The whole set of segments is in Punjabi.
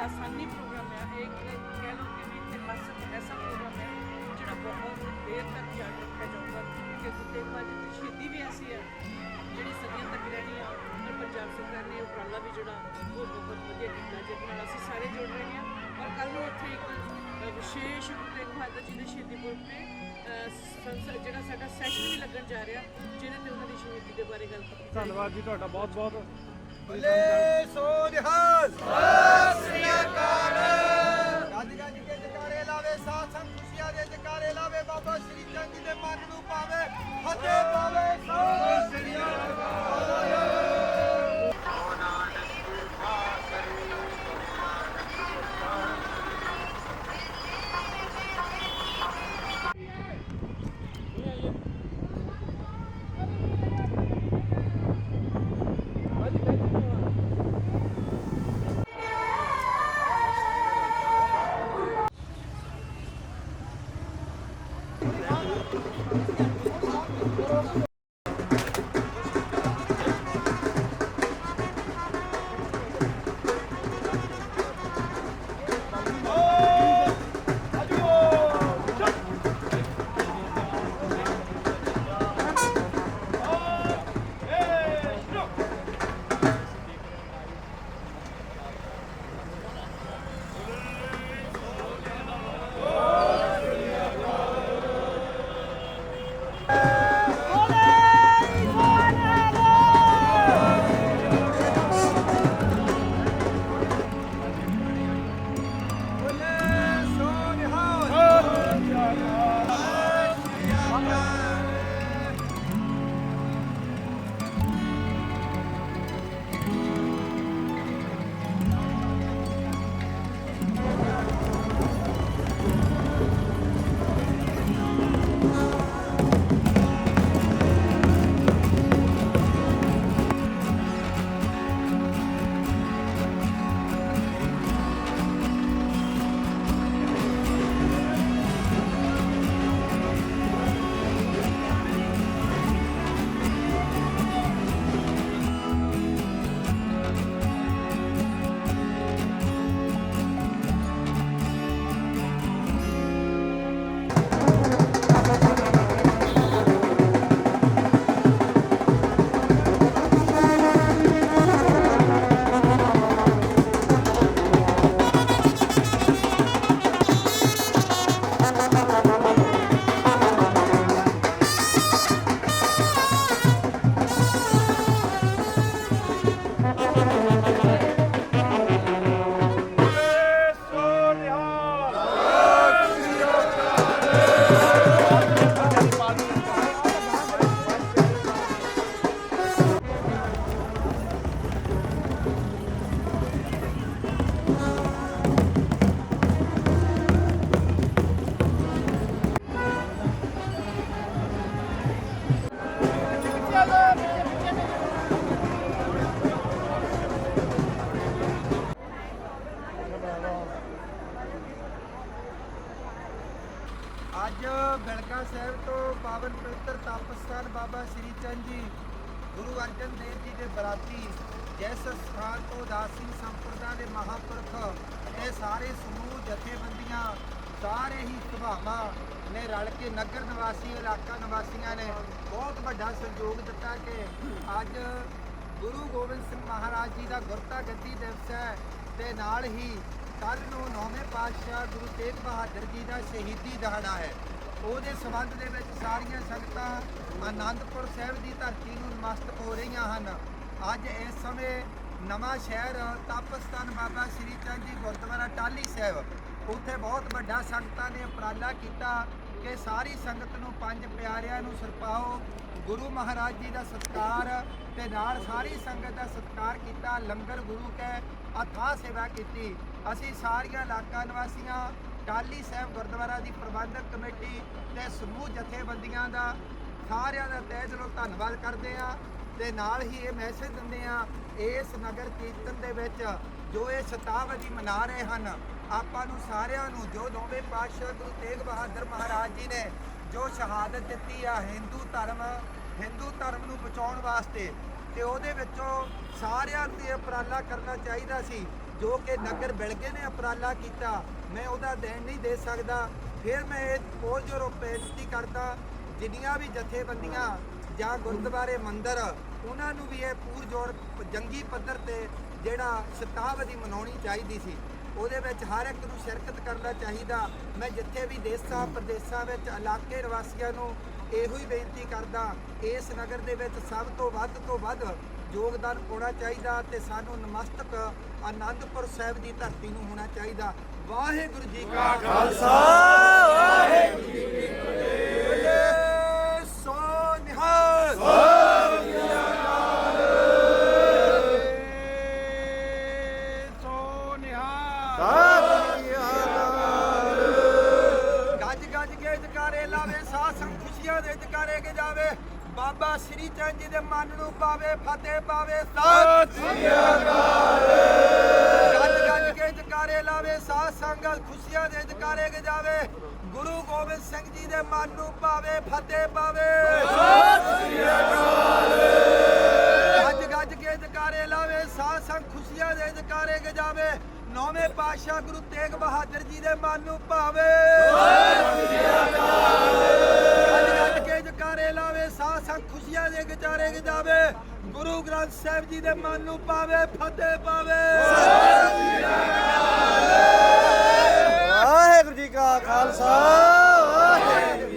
ਮਤਲਬ ਆਸਾਨੀ ਪ੍ਰੋਗਰਾਮ ਹੈ ਇਹ ਕਹਿ ਲਓ ਕਿ ਵੀ ਇਤਿਹਾਸਕ ਐਸਾ ਪ੍ਰੋਗਰਾਮ ਹੈ ਜਿਹੜਾ ਬਹੁਤ ਦੇਰ ਤੱਕ ਯਾਦ ਰੱਖਿਆ ਜਾਊਗਾ ਕਿ ਗੁਰੂ ਤੇਗ ਦੀ ਸ਼ਹੀਦੀ ਵੀ ਐਸੀ ਹੈ ਜਿਹੜੀ ਸਦੀਆਂ ਤੱਕ ਰਹਿਣੀ ਆ ਔਰ ਪੰਜਾਬ ਸਰਕਾਰ ਨੇ ਉਪਰਾਲਾ ਵੀ ਜਿਹੜਾ ਉਹ ਬਹੁਤ ਵਧੀਆ ਕੀਤਾ ਜਿਹਦੇ ਨਾਲ ਅਸੀਂ ਸਾਰੇ ਜੁੜ ਰਹੇ ਹਾਂ। ਔਰ ਕੱਲ ਨੂੰ ਉੱਥੇ ਇੱਕ ਵਿਸ਼ੇਸ਼ ਗੁਰੂ ਤੇਗ ਜੀ ਦੇ ਸ਼ਹੀਦੀ ਪੁਰਬ ਤੇ ਅ, ਸੰਸਦ ਜਿਹੜਾ ਸਾਡਾ ਸੈਸ਼ਨ ਵੀ ਲੱਗਣ ਜਾ ਰਿਹਾ ਜਿਹਦੇ ਤੇ ਉਹਨਾਂ ਦੀ ਸ਼ਹੀਦੀ ਦੇ ਬਾਰੇ ਗੱਲ ਕੀਤੀ ਧੰਨਵਾਦ ਜੀ ਤੁਹਾਡਾ ਬਹੁਤ ਬਹੁਤ ਬਲੇ ਸੋ ਨਿਹਾਲ। ਸ੍ਰੀ ਅਕਾਲ ਗੱਜ ਗੱਜ ਕੇ ਜਕਾਰੇ ਲਾਵੇ ਸਾਥ ਸੰਗ ਖੁਸ਼ੀਆਂ ਦੇ ਜਕਾਰੇ ਲਾਵੇ ਬਾਬਾ ਸ੍ਰੀ ਚੰਦ ਜੀ ਦੇ ਮਨ ਨੂੰ ਪਾਵੇ ਫਤਿਹ ਪਾਵੇ ਸੋ ਸ੍ਰੀ ਬਲੇ ਦੇ ਜਿਸ ਸਥਾਨ ਤੋਂ ਦਾਸੀ ਸੰਪਰਦਾ ਦੇ ਮਹਾਪੁਰਖ ਇਹ ਸਾਰੇ ਸਮੂਹ, ਜਥੇਬੰਦੀਆਂ, ਸਾਰੇ ਹੀ ਸੁਭਾਵਾਂ ਨੇ ਰਲ ਕੇ ਨਗਰ ਨਿਵਾਸੀ, ਇਲਾਕਾ ਨਿਵਾਸੀਆਂ ਨੇ ਬਹੁਤ ਵੱਡਾ ਸਹਿਯੋਗ ਦਿੱਤਾ ਕਿ ਅੱਜ ਗੁਰੂ ਗੋਬਿੰਦ ਸਿੰਘ ਮਹਾਰਾਜ ਜੀ ਦਾ ਗੁਰਤਾ ਗੱਦੀ ਦਿਵਸ ਹੈ ਤੇ ਨਾਲ ਹੀ ਕੱਲ ਨੂੰ ਨੌਵੇਂ ਪਾਤਸ਼ਾਹ ਗੁਰੂ ਤੇਗ ਬਹਾਦਰ ਜੀ ਦਾ ਸ਼ਹੀਦੀ ਦਿਹਾੜਾ ਹੈ। ਉਹਦੇ ਸੰਬੰਧ ਦੇ ਵਿੱਚ ਸਾਰੀਆਂ ਸੰਗਤਾਂ ਆਨੰਦਪੁਰ ਸਾਹਿਬ ਦੀ ਧਰਤੀ ਨੂੰ ਨਮਸਤਕ ਹੋ ਰਹੀਆਂ ਹਨ। ਅੱਜ ਇਸ ਸਮੇਂ ਨਵਾਂ ਸ਼ਹਿਰ ਤਪਸਥਾਨ ਬਾਬਾ ਸ੍ਰੀ ਚੰਦ ਜੀ ਗੁਰਦੁਆਰਾ ਟਾਲੀ ਸਾਹਿਬ। ਉੱਥੇ ਬਹੁਤ ਵੱਡਾ ਸੰਗਤਾਂ ਨੇ ਉਪਰਾਲਾ ਕੀਤਾ ਕਿ ਸਾਰੀ ਸੰਗਤ ਨੂੰ ਪੰਜ ਪਿਆਰਿਆਂ ਨੂੰ ਸਰਪਾਓ, ਗੁਰੂ ਮਹਾਰਾਜ ਜੀ ਦਾ ਸਤਿਕਾਰ ਤੇ ਨਾਲ ਸਾਰੀ ਸੰਗਤ ਦਾ ਸਤਿਕਾਰ ਕੀਤਾ, ਲੰਗਰ ਗੁਰੂ ਕੈ ਅਥਾਹ ਸੇਵਾ ਕੀਤੀ। ਅਸੀਂ ਸਾਰੀਆਂ ਇਲਾਕਾ ਨਿਵਾਸੀਆਂ ਟਾਲੀ ਸਾਹਿਬ ਗੁਰਦੁਆਰਾ ਦੀ ਪ੍ਰਬੰਧਕ ਕਮੇਟੀ ਤੇ ਸਮੂਹ ਜਥੇਬੰਦੀਆਂ ਦਾ ਸਾਰਿਆਂ ਦਾ ਤਹਿ ਦਿਲੋਂ ਧੰਨਵਾਦ ਕਰਦੇ ਆ ਤੇ ਨਾਲ ਹੀ ਇਹ ਮੈਸੇਜ ਦਿੰਦੇ ਆ, ਇਸ ਨਗਰ ਕੀਰਤਨ ਦੇ ਵਿੱਚ ਜੋ ਇਹ ਸ਼ਤਾਬਦੀ ਮਨਾ ਰਹੇ ਹਨ, ਆਪਾਂ ਨੂੰ ਸਾਰਿਆਂ ਨੂੰ, ਜੋ ਦੋਵੇਂ ਪਾਤਸ਼ਾਹ ਗੁਰੂ ਤੇਗ ਬਹਾਦਰ ਮਹਾਰਾਜ ਜੀ ਨੇ ਜੋ ਸ਼ਹਾਦਤ ਦਿੱਤੀ ਆ ਹਿੰਦੂ ਧਰਮ ਹਿੰਦੂ ਧਰਮ ਨੂੰ ਬਚਾਉਣ ਵਾਸਤੇ, ਤੇ ਉਹਦੇ ਵਿੱਚੋਂ ਸਾਰਿਆਂ 'ਤੇ ਉਪਰਾਲਾ ਕਰਨਾ ਚਾਹੀਦਾ ਸੀ, ਜੋ ਕਿ ਨਗਰ ਬਿਲਗੇ ਨੇ ਉਪਰਾਲਾ ਕੀਤਾ, ਮੈਂ ਉਹਦਾ ਦੇਣ ਨਹੀਂ ਦੇ ਸਕਦਾ, ਫਿਰ ਮੈਂ ਇਹ ਪੋਲ ਜੋ ਬੇਨਤੀ ਕਰਦਾ, ਜਿੰਨੀਆਂ ਵੀ ਜਥੇਬੰਦੀਆਂ ਜਾਂ ਗੁਰਦੁਆਰੇ ਮੰਦਿਰ, ਉਹਨਾਂ ਨੂੰ ਵੀ ਇਹ ਪੂਰ ਜੋੜ ਜੰਗੀ ਪੱਧਰ ਤੇ ਜਿਹੜਾ ਸ਼ਤਾਬਦੀ ਮਨਾਉਣੀ ਚਾਹੀਦੀ ਸੀ। ਉਹਦੇ ਵਿੱਚ ਹਰ ਇੱਕ ਨੂੰ ਸ਼ਿਰਕਤ ਕਰਨਾ ਚਾਹੀਦਾ। ਮੈਂ ਜਿੱਥੇ ਵੀ ਦੇਸਾਂ, ਪ੍ਰਦੇਸਾਂ ਵਿੱਚ, ਇਲਾਕੇ ਨਿਵਾਸੀਆਂ ਨੂੰ ਇਹੋ ਹੀ ਬੇਨਤੀ ਕਰਦਾ, ਇਸ ਨਗਰ ਦੇ ਵਿੱਚ ਸਭ ਤੋਂ ਵੱਧ ਤੋਂ ਵੱਧ ਯੋਗਦਾਨ ਪਾਉਣਾ ਚਾਹੀਦਾ ਤੇ ਸਾਨੂੰ ਨਮਸਤਕ ਆਨੰਦਪੁਰ ਸਾਹਿਬ ਦੀ ਧਰਤੀ ਨੂੰ ਹੋਣਾ ਚਾਹੀਦਾ। ਵਾਹਿਗੁਰੂ ਜੀ ਕਾ ਖਾਲਸਾ। ਵਾਹਿਗੁਰੂ ਜੀ ਬਾਬਾ ਸ੍ਰੀ ਚੰਦ ਜੀ ਦੇ ਮਨ ਨੂੰ ਪਾਵੇ ਫਤਿਹ ਪਾਵੇ ਸਤਿ ਸ੍ਰੀ ਅਕਾਲ। ਸਾਧ ਖੁਸ਼ੀਆਂ ਦੇ ਜਕਾਰੇ ਕੇ ਗੁਰੂ ਗੋਬਿੰਦ ਸਿੰਘ ਜੀ ਦੇ ਮਨ ਨੂੰ ਪਾਵੇ ਫਤਿਹ ਪਾਵੇ। ਸਤਿ ਗੱਜ ਕੇ ਜਕਾਰੇ ਲਾਵੇ, ਸਾਧ ਸੰਗ ਖੁਸ਼ੀਆਂ ਦੇ ਜਕਾਰੇ ਕੇ ਨੌਵੇਂ ਪਾਤਸ਼ਾਹ ਗੁਰੂ ਤੇਗ ਬਹਾਦਰ ਜੀ ਦੇ ਮਨ ਨੂੰ ਭਾਵੇ। ਗੱਜ ਕੇ ਜਕਾਰੇ ਲਾਵੇ, ਸਾਧ ਸੰਗ ਖੁਸ਼ੀਆਂ ਦੇ ਵਿਚਾਰੇ ਕੇ ਜਾਵੇ, ਗੁਰੂ ਗ੍ਰੰਥ ਸਾਹਿਬ ਜੀ ਦੇ ਮਨ ਨੂੰ ਪਾਵੇ ਫਤਿਹ ਪਾਵੇ। ਵਾਹਿਗੁਰੂ ਜੀ ਕਾ ਖਾਲਸਾ। ਵਾਹਿਗੁਰੂ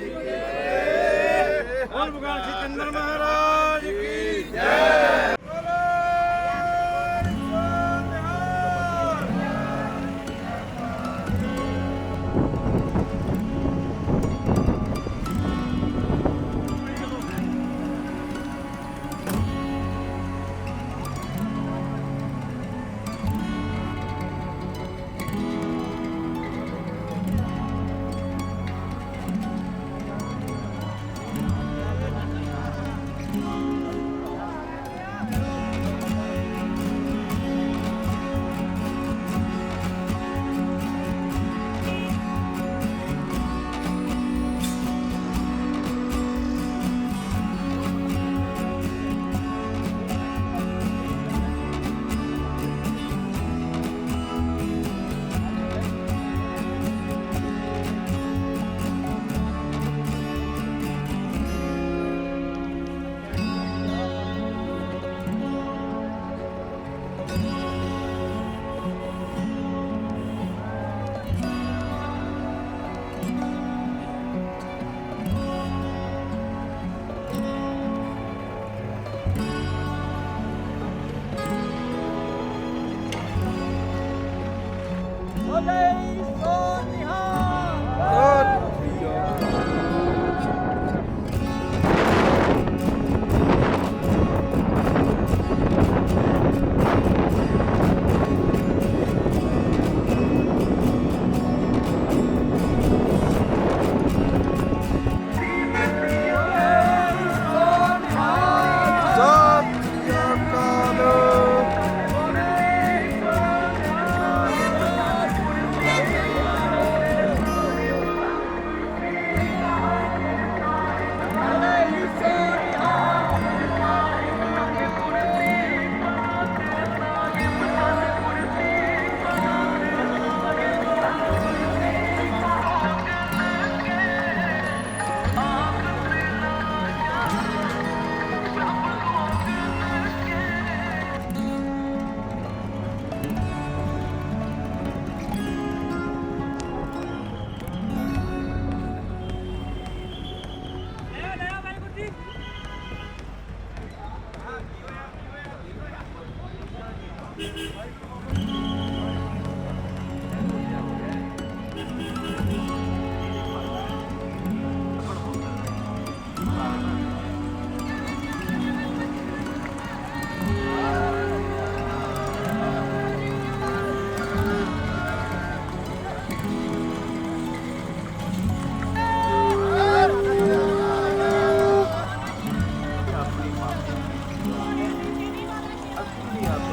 Yeah.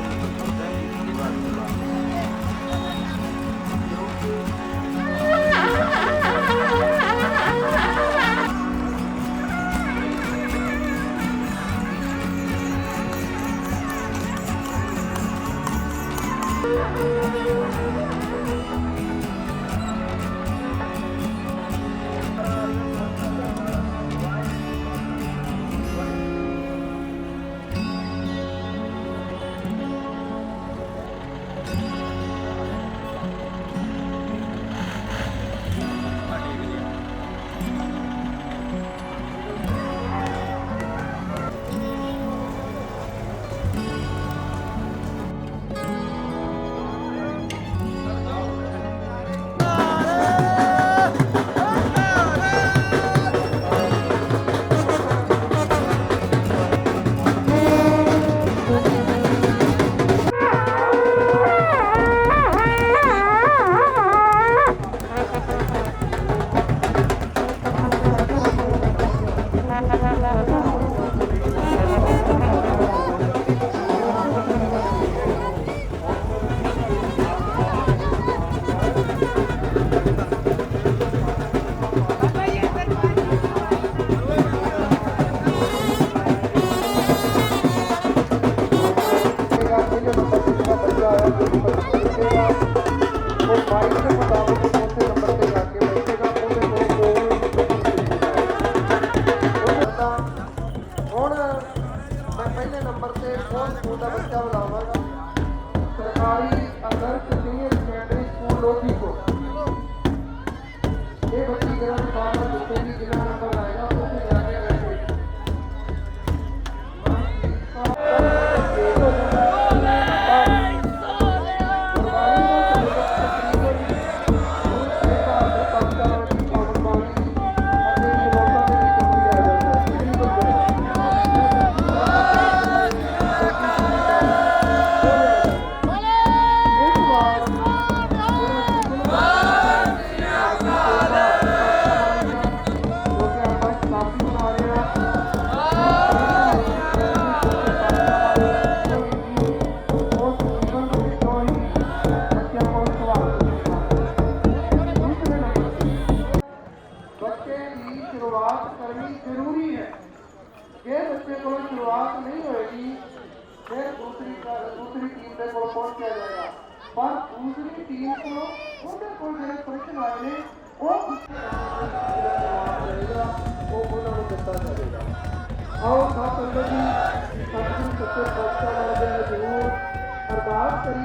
Valeu!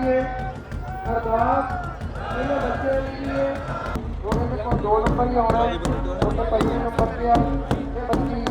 लिए अरदास पहले बच्चे के लिए दो नंबर को दो नंबर ही होना है तो पहले नंबर पे आप बच्ची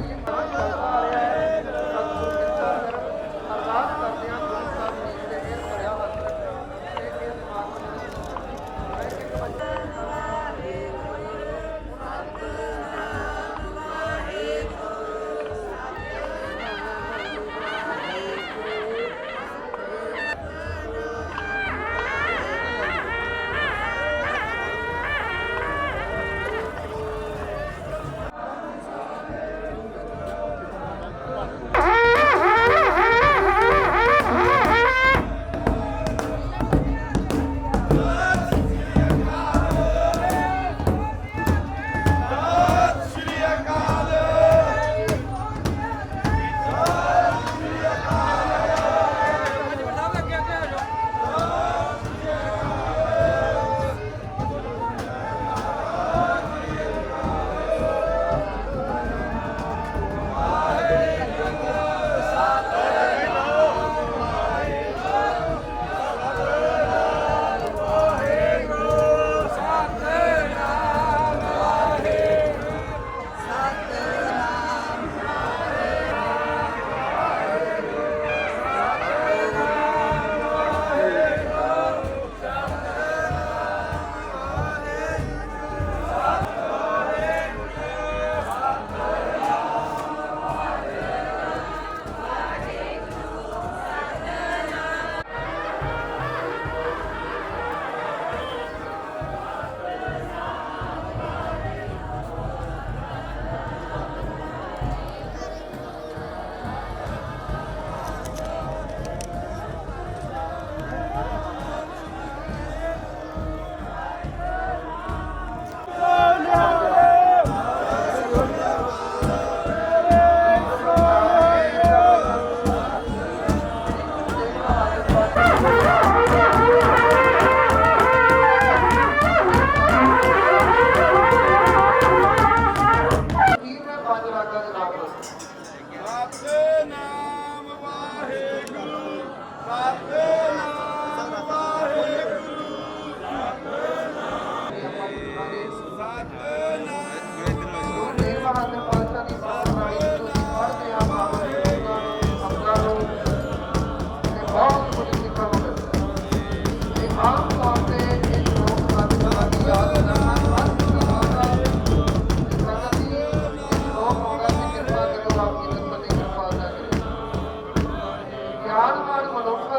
ਜੀਵਨ ਮਨੁੱਖ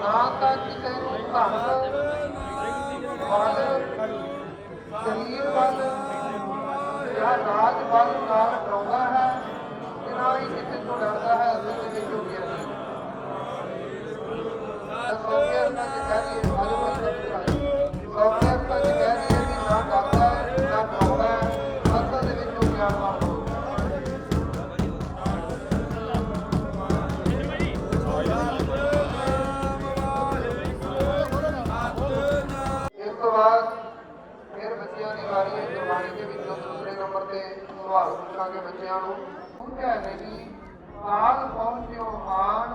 ਨਾ ਤਾਂ ਸਰੀਰ ਬਲ ਜਾਂ ਰਾਜ ਬਲ ਨਾਲ ਡਰਾਉਂਦਾ ਹੈ ਕਿ ਨਾ ਹੀ ਕਿਸੇ ਤੋਂ ਡਰਦਾ ਹੈ ਅਸਲ ਵਿੱਚ ਹੋ ਗਿਆ ਹੈ। ਸੋਗਿਆ ਨਾ ਕਿ ਕਰੀਏ ਸਵਾਲ ਬੱਚਿਆਂ ਨੂੰ ਪੁੱਛਿਆ ਨਹੀਂ ਕਾਲ ਪਹੁੰਚਿਓ ਆਣ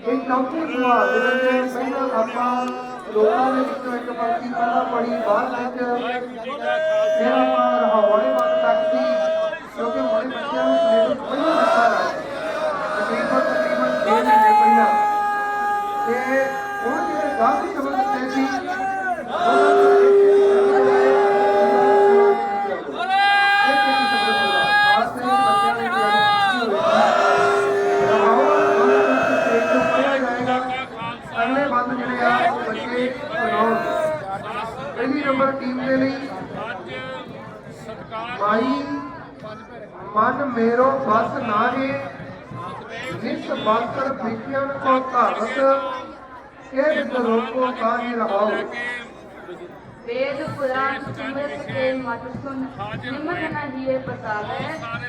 ਇਹ ਚੌਥੇ ਸਵਾਲ ਦੇ ਵਿੱਚ ਪਹਿਲਾਂ ਆਪਾਂ ਲੋਕਾਂ ਦੇ ਵਿੱਚੋਂ ਇੱਕ ਪੰਕਤੀ ਪਹਿਲਾਂ ਪੜੀ ਬਾਅਦ ਵਿੱਚ ਫਿਰ ਆਪਾਂ ਹੌਲੇ ਮਨ ਤੱਕ ਸੀ ਕਿਉਂਕਿ ਹੌਲੇ ਬੱਚਿਆਂ ਨੂੰ ਸਿਲੇਬਸ ਪਹਿਲਾਂ ਦੱਸਾ ਹੈ। ਤਕਰੀਬਨ ਤਕਰੀਬਨ 6 ਮਹੀਨੇ ਪਹਿਲਾਂ। ਤੇ ਉਹ ਜਿਹੜੇ ਗਾਂਧੀ ਸ਼ਬਦ ਦਿੱਤੇ ਸੀ ਮਨ ਮੇਰੋ ਬਸ ਨਾਗੇ ਨਿਸ ਬਾਸਰ ਵਿਖਿਆਨ ਕੋ ਧਾਰਤ ਇਹ ਵਿਦ ਰੋਕੋ ਕਾਹੀ वेद पुराण सिमरत के मत सुन हिम्मत न दिए बतावे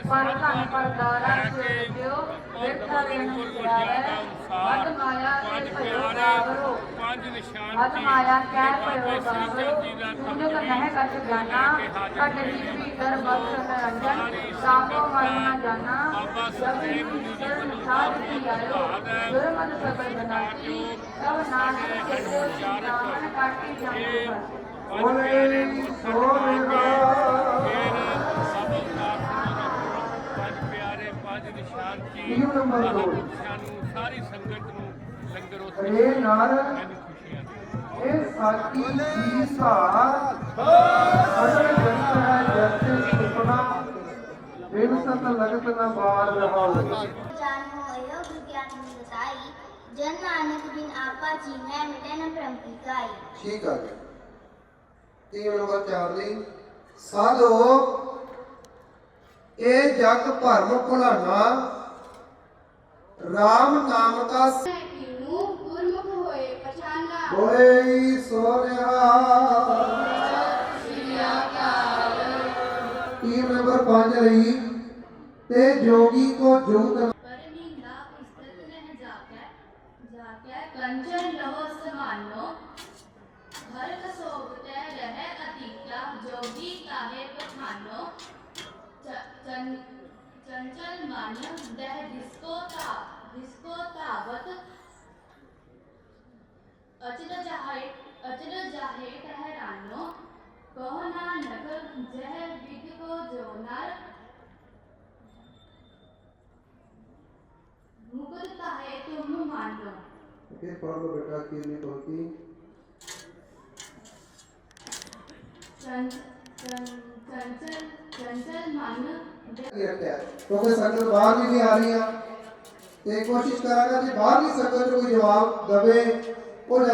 पर धन पर दारा सुरत्यो व्यर्थ ऋण मिलावे मद माया के भयो सावरो मद माया कै भयो सावरो मुनक नह कछ जाना कट जीवी कर बख्श रंजन सामो मन न जाना जब ईश्वर निषाद की आयो दुर्मद सकल बनाती तब नानक के देव श्री रामन काटी जान पर ਸਾਰੀ ਸੰਗਤ ਨੂੰ ਲੰਗਰੋਂ ਇਹ ਨਾਲ ਇਹ ਸਾਡੀ ਜੀਸਾ ਅਸਲ ਜਨਤ ਹੈ ਜੱਤੇ ਸੁਪਨਾ ਦਿਨ ਸਤ ਲਗਤ ਨਾ ਬਾਰ ਰਹਾਉ ਜਾਨ ਹੋ ਅਯੋਗ ਗਿਆਨ ਮਿਲਤਾਈ ਜਨ ਨਾਨਕ ਬਿਨ ਆਪਾ ਜੀ ਮੈਂ ਮਿਟੇ ਨਾ ਭ੍ਰਮ ਕੀ ਕਾਈ ਠੀਕ ਆ ਗਿਆ 3 ਨੰਬਰ 4 ਲਈ ਸਾਧੋ ਇਹ ਜਗ ਭਰਮ ਭੁਲਾਣਾ RAM ਨਾਮ ਦਾ ਕੀਨੂ ਗੁਰਮੁਖ ਹੋਏ ਪਛਾਨਾ। ਹੋਏ ਸੋਹਣਾ ਟੀਮ ਨੰਬਰ 5 ਲਈ? ਤੇ ਜੋਗੀ ਕੋ ਜੋਤ अचल जाहे ठहरानो कहो नानक जह विद को जो नर मुकुट काहे तुम मानो ਫਿਰ ਪੜ੍ਹ ਲਓ ਬੇਟਾ ਕੀ ਨਹੀਂ ਪਹੁੰਚੀ चंच चं- चंचल चंचल मन दे- ਕੀ ਰੱਖਿਆ ਕਿਉਂਕਿ ਸੰਗਤ ਬਾਹਰ ਵੀ ਨਹੀਂ ਆ ਰਹੀ ਆ ਤੇ ਕੋਸ਼ਿਸ਼ ਕਰਾਂਗਾ ਜੇ ਬਾਹਰ ਨਹੀਂ ਸੰਗਤ ਨੂੰ ਕੋਈ ਜਵਾਬ ਦਵੇ ਉਹ ਜ਼ਿਆਦਾ